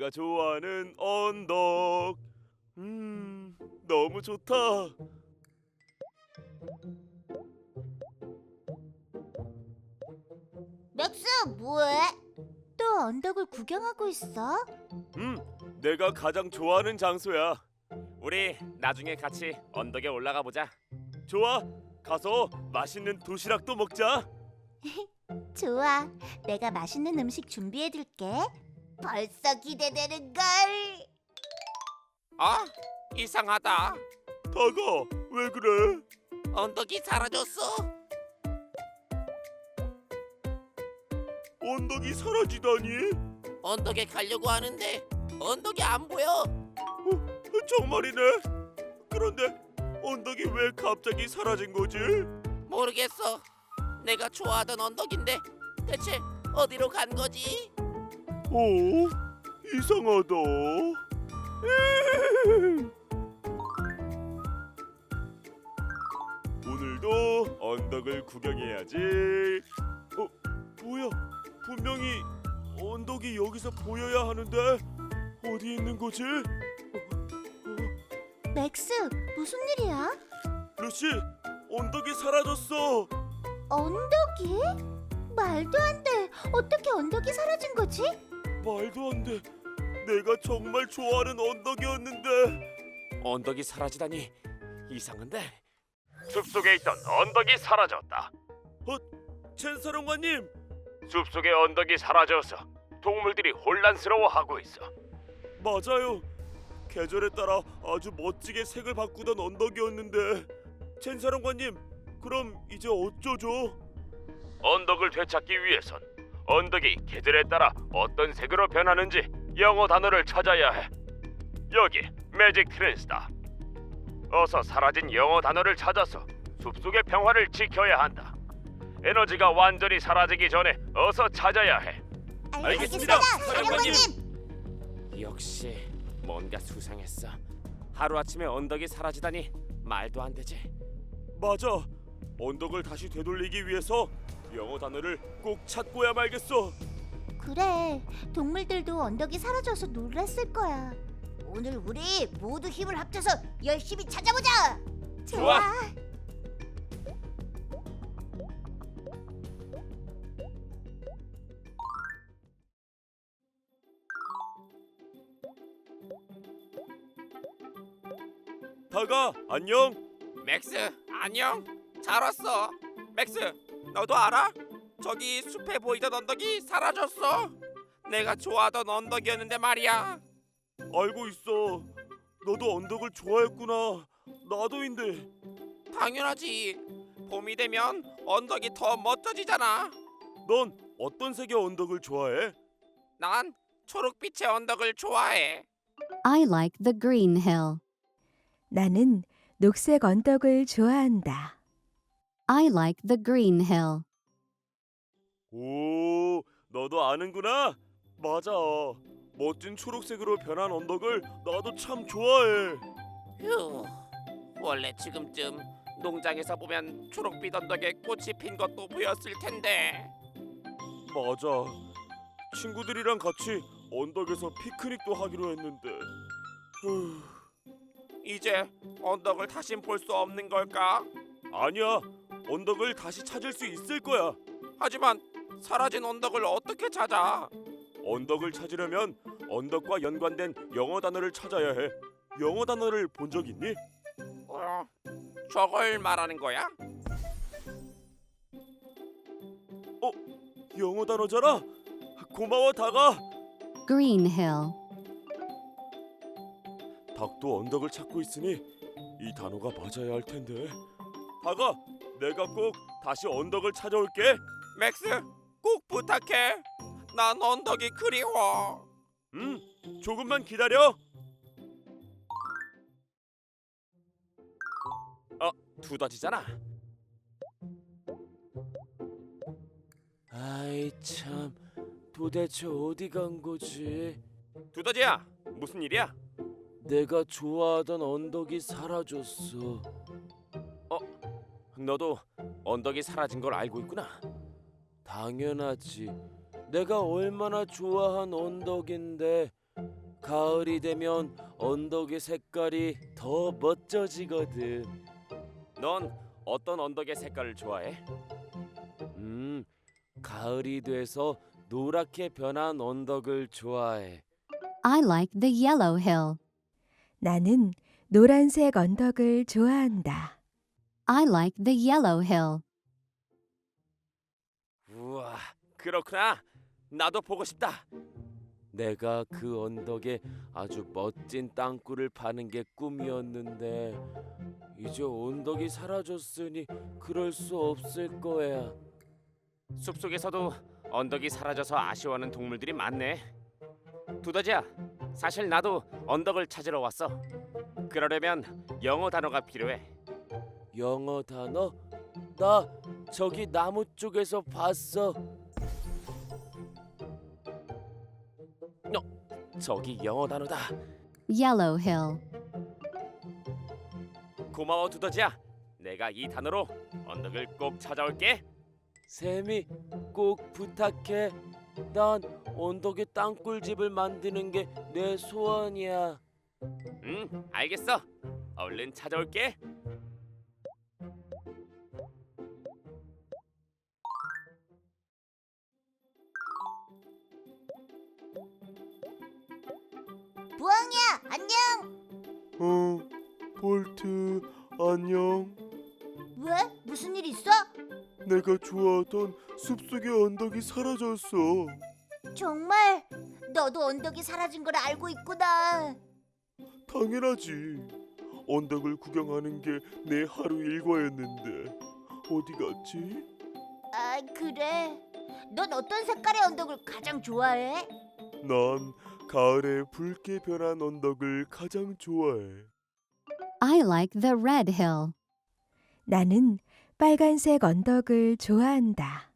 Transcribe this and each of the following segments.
내가 좋아하는 언덕. 음, 너무 좋다. 맥스 뭐해? 또 언덕을 구경하고 있어? 음, 내가 가장 좋아하는 장소야. 우리 나중에 같이 언덕에 올라가 보자. 좋아. 가서 맛있는 도시락도 먹자. 좋아. 내가 맛있는 음식 준비해 둘게. 벌써 기대되는 걸. 아 이상하다 다가 왜 그래? 언덕이 사라졌어 언덕이 사라지다니? 언덕에 가려고 하는데 언덕이 안 보여 어, 정말이네. 그런데 언덕이 왜 갑자기 사라진 거지? 모르겠어 내가 좋아하던 언덕인데 대체 어디로 간 거지 오, 이상하다. 오늘도 언덕을 구경해야지. 어, 뭐야? 분명히 언덕이 여기서 보여야 하는데 어디 있는 거지? 맥스 무슨 일이야? 루시, 언덕이 사라졌어. 언덕이? 말도 안 돼. 어떻게 언덕이 사라진 거지? 말도 안 돼. 내가 정말 좋아하는 언덕이었는데. 언덕이 사라지다니 이상한데 숲속에 있던 언덕이 사라졌다. 어, 첸사령관님. 숲속의 언덕이 사라져서 동물들이 혼란스러워하고 있어. 맞아요. 계절에 따라 아주 멋지게 색을 바꾸던 언덕이었는데 첸사령관님, 그럼 이제 어쩌죠? 언덕을 되찾기 위해선 언덕이 계절에 따라 어떤 색으로 변하는지 영어 단어를 찾아야 해. 여기 매직 트랜스다. 어서 사라진 영어 단어를 찾아서 숲속의 평화를 지켜야 한다. 에너지가 완전히 사라지기 전에 어서 찾아야 해. 알겠습니다, 사령관님. 역시 뭔가 수상했어 하루아침에 언덕이 사라지다니 말도 안 되지 맞아. 언덕을 다시 되돌리기 위해서 영어 단어를 꼭 찾고야 말겠어. 그래. 동물들도 언덕이 사라져서 놀랐을 거야. 오늘 우리 모두 힘을 합쳐서 열심히 찾아보자. 좋아. 다가 안녕. 맥스 안녕 잘 왔어 맥스 너도 알아? 저기 숲에 보이던 언덕이 사라졌어 내가 좋아하던 언덕이었는데 말이야 알고 있어. 너도 언덕을 좋아했구나. 나도인데. 당연하지 봄이 되면 언덕이 더 멋져지잖아 넌 어떤 색의 언덕을 좋아해? 난 초록빛의 언덕을 좋아해 I like the green hill. 나는 녹색 언덕을 좋아한다. I like the green hill. 오, 너도 아는구나. 맞아. 멋진 초록색으로 변한 언덕을 나도 참 좋아해. 휴 원래 지금쯤 농장에서 보면 초록빛 언덕에 꽃이 핀 것도 보였을 텐데 맞아. 친구들이랑 같이 언덕에서 피크닉도 하기로 했는데. 후, 이제 언덕을 다신 볼 수 없는 걸까? 아니야. 언덕을 다시 찾을 수 있을 거야. 하지만 사라진 언덕을 어떻게 찾아? 언덕을 찾으려면 언덕과 연관된 영어 단어를 찾아야 해. 영어 단어를 본 적 있니? 어, 저걸 말하는 거야? 영어 단어잖아. 고마워 다가. Green hill. 닭도 언덕을 찾고 있으니 이 단어가 맞아야 할 텐데. 다가 내가 꼭 다시 언덕을 찾아올게. 맥스, 꼭 부탁해. 난 언덕이 그리워. 음, 조금만 기다려. 어, 두더지잖아. 아이 참, 도대체 어디 간 거지? 두더지야, 무슨 일이야? 내가 좋아하던 언덕이 사라졌어. 어, 너도 언덕이 사라진 걸 알고 있구나. 당연하지. 내가 얼마나 좋아한 언덕인데 가을이 되면 언덕의 색깔이 더 멋져지거든. 넌 어떤 언덕의 색깔을 좋아해? 음, 가을이 돼서 노랗게 변한 언덕을 좋아해. I like the yellow hill. 나는 노란색 언덕을 좋아한다. I like the yellow hill. 우와, 그렇구나. 나도 보고 싶다. 내가 그 언덕에 아주 멋진 땅굴을 파는 게 꿈이었는데 이제 언덕이 사라졌으니 그럴 수 없을 거야. 숲속에서도 언덕이 사라져서 아쉬워하는 동물들이 많네. 두더지야, 사실 나도 언덕을 찾으러 왔어. 그러려면 영어 단어가 필요해. 영어 단어? 나 저기 나무 쪽에서 봤어. 너 저기 영어 단어다. Yellow hill. 고마워 두더지야. 내가 이 단어로 언덕을 꼭 찾아올게. 샘이 꼭 부탁해. 난 언덕에 땅굴집을 만드는 게 내 소원이야. 응, 알겠어. 얼른 찾아올게. 안녕. 어, 볼트, 안녕. 왜? 무슨 일 있어? 내가 좋아하던 숲속의 언덕이 사라졌어. 정말 너도 언덕이 사라진 걸 알고 있구나. 당연하지. 언덕을 구경하는 게 내 하루 일과였는데 어디 갔지? 아 그래. 넌 어떤 색깔의 언덕을 가장 좋아해? 난 가을에 붉게 변한 언덕을 가장 좋아해. I like the red hill. 나는 빨간색 언덕을 좋아한다.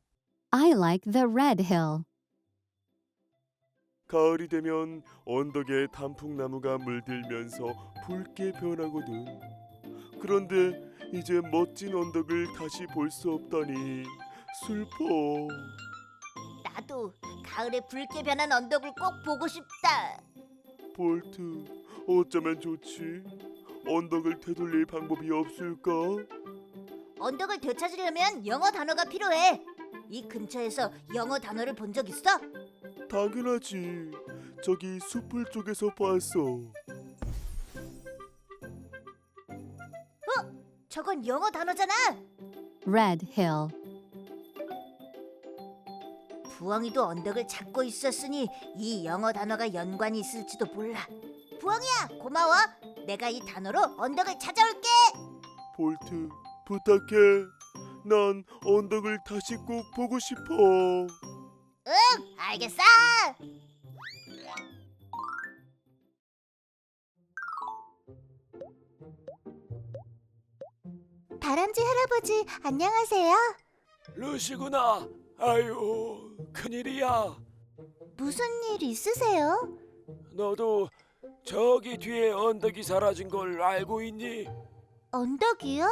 I like the red hill. 가을이 되면 언덕에 단풍나무가 물들면서 붉게 변하거든. 그런데 이제 멋진 언덕을 다시 볼 수 없다니 슬퍼. 나도 가을에 붉게 변한 언덕을 꼭 보고 싶다. 볼트, 어쩌면 좋지? 언덕을 되돌릴 방법이 없을까? 언덕을 되찾으려면 영어 단어가 필요해. 이 근처에서 영어 단어를 본 적 있어? 당연하지. 저기 숲을 쪽에서 봤어. 저건 영어 단어잖아. Red hill. 부엉이도 언덕을 찾고 있었으니 이 영어 단어가 연관이 있을지도 몰라. 부엉이야, 고마워. 내가 이 단어로 언덕을 찾아올게. 볼트, 부탁해. 난 언덕을 다시 꼭 보고 싶어. 알겠어. 다람쥐 할아버지 안녕하세요. 루시구나. 아유, 큰일이야. 무슨 일 있으세요? 너도 저기 뒤에 언덕이 사라진 걸 알고 있니? 언덕이요?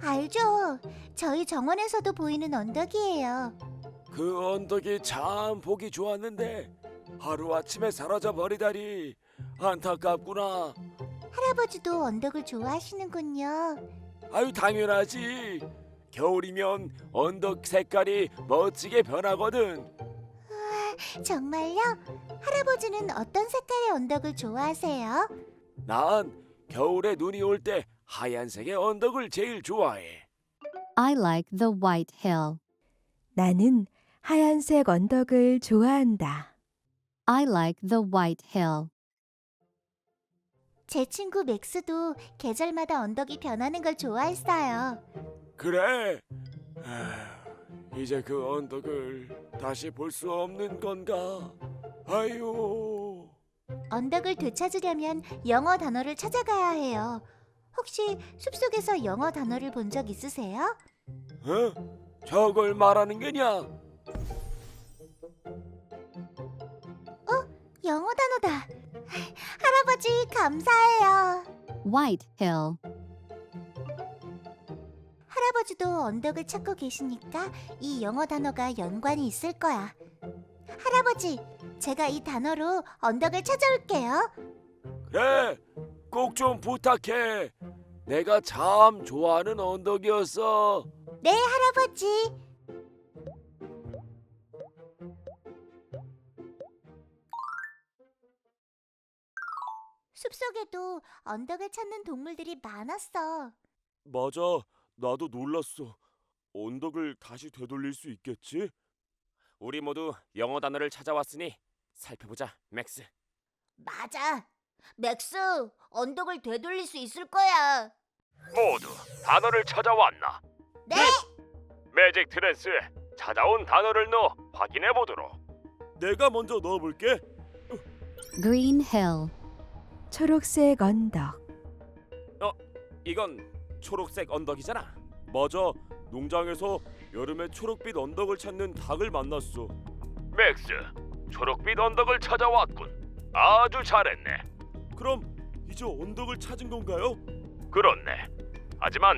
알죠. 저희 정원에서도 보이는 언덕이에요. 그 언덕이 참 보기 좋았는데 하루 아침에 사라져 버리다니 안타깝구나. 할아버지도 언덕을 좋아하시는군요. 아유 당연하지. 겨울이면 언덕 색깔이 멋지게 변하거든. 정말요? 할아버지는 어떤 색깔의 언덕을 좋아하세요? 난 겨울에 눈이 올 때 하얀색의 언덕을 제일 좋아해. I like the white hill. 나는 하얀색 언덕을 좋아한다. I like the white hill. 제 친구 맥스도 계절마다 언덕이 변하는 걸 좋아했어요. 그래. 아, 이제 그 언덕을 다시 볼 수 없는 건가? 아유. 언덕을 되찾으려면 영어 단어를 찾아가야 해요. 혹시 숲속에서 영어 단어를 본 적 있으세요? 어? 저걸 말하는 거냐? 영어 단어다. 할아버지 감사해요. White hill. 할아버지도 언덕을 찾고 계시니까 이 영어 단어가 연관이 있을 거야. 할아버지, 제가 이 단어로 언덕을 찾아올게요. 그래, 꼭 좀 부탁해. 내가 참 좋아하는 언덕이었어. 네, 할아버지. 숲속에도 언덕을 찾는 동물들이 많았어. 맞아. 나도 놀랐어. 언덕을 다시 되돌릴 수 있겠지? 우리 모두 영어 단어를 찾아왔으니 살펴보자, 맥스. 맞아. 맥스, 언덕을 되돌릴 수 있을 거야. 모두 단어를 찾아왔나? 네. 매직 트랜스에 찾아온 단어를 넣어 확인해 보도록. 내가 먼저 넣어볼게. Green hill. 초록색 언덕, 이건 초록색 언덕이잖아. 맞아. 농장에서 여름에 초록빛 언덕을 찾는 닭을 만났어. 맥스, 초록빛 언덕을 찾아왔군. 아주 잘했네. 그럼 이제 언덕을 찾은 건가요? 그렇네. 하지만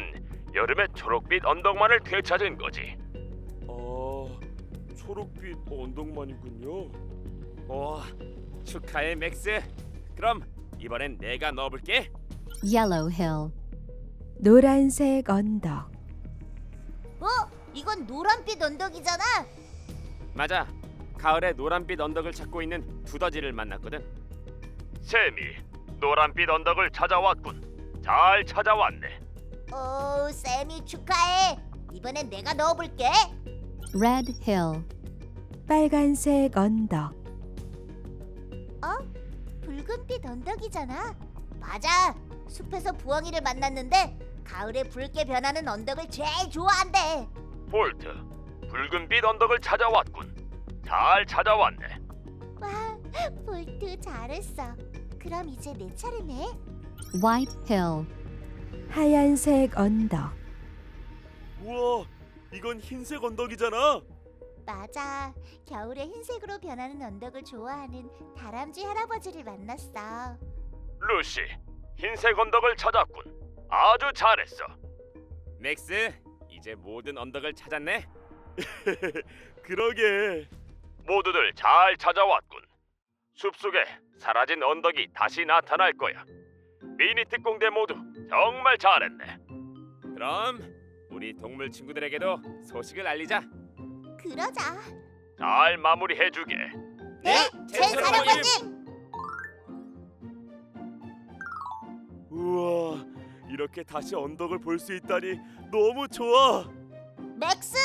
여름에 초록빛 언덕만을 되찾은 거지. 아, 초록빛 언덕만이군요. 오, 축하해, 맥스. 그럼 이번엔 내가 넣어볼게. Yellow hill. 노란색 언덕, 어? 이건 노란빛 언덕이잖아. 맞아. 가을에 노란빛 언덕을 찾고 있는 두더지를 만났거든. 샘이 노란빛 언덕을 찾아왔군. 잘 찾아왔네. 오, 쌤이 축하해. 이번엔 내가 넣어볼게. Red hill. 빨간색 언덕, 어? 붉은빛 언덕이잖아. 맞아. 숲에서 부엉이를 만났는데 가을에 붉게 변하는 언덕을 제일 좋아한대. 볼트, 붉은빛 언덕을 찾아왔군. 잘 찾아왔네. 와, 볼트 잘했어. 그럼 이제 내 차례네. White hill. 하얀색 언덕, 우와, 이건 흰색 언덕이잖아. 맞아. 겨울에 흰색으로 변하는 언덕을 좋아하는 다람쥐 할아버지를 만났어. 루시, 흰색 언덕을 찾았군. 아주 잘했어. 맥스, 이제 모든 언덕을 찾았네. 그러게. 모두들 잘 찾아왔군. 숲속에 사라진 언덕이 다시 나타날 거야. 미니 특공대 모두 정말 잘했네. 그럼 우리 동물 친구들에게도 소식을 알리자. 그러자. 잘 마무리해 주게. 네, 제제 사령관님. 우와, 이렇게 다시 언덕을 볼 수 있다니 너무 좋아. 맥스,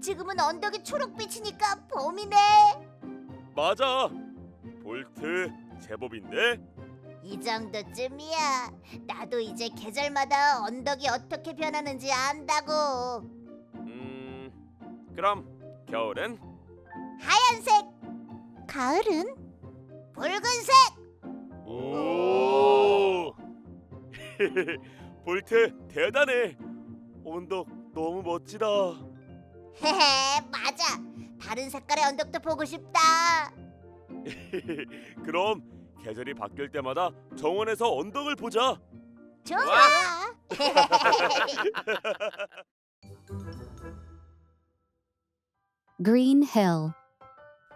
지금은 언덕이 초록빛이니까 봄이네. 맞아. 볼트 제법인데. 이 정도쯤이야. 나도 이제 계절마다 언덕이 어떻게 변하는지 안다고. 음, 그럼 겨울은 하얀색. 가을은 붉은색. 볼트 대단해. 언덕 너무 멋지다. 헤헤, 맞아. 다른 색깔의 언덕도 보고 싶다. 그럼 계절이 바뀔 때마다 정원에서 언덕을 보자. 좋아. Green hill.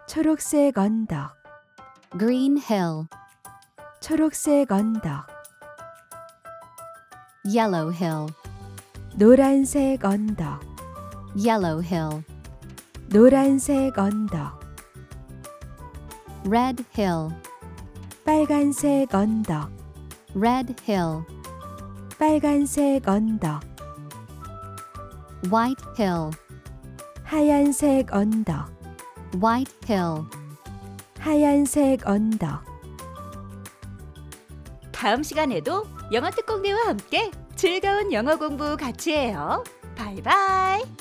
초록색 언덕, Green hill. 초록색 언덕, Yellow hill. 노란색 언덕, Yellow hill. 노란색 언덕, Red hill. 빨간색 언덕, Red hill. 빨간색 언덕, White hill. 하얀색 언덕, White hill. 하얀색 언덕. 다음 시간에도 영어 특공대와 함께 즐거운 영어 공부 같이 해요. 바이바이.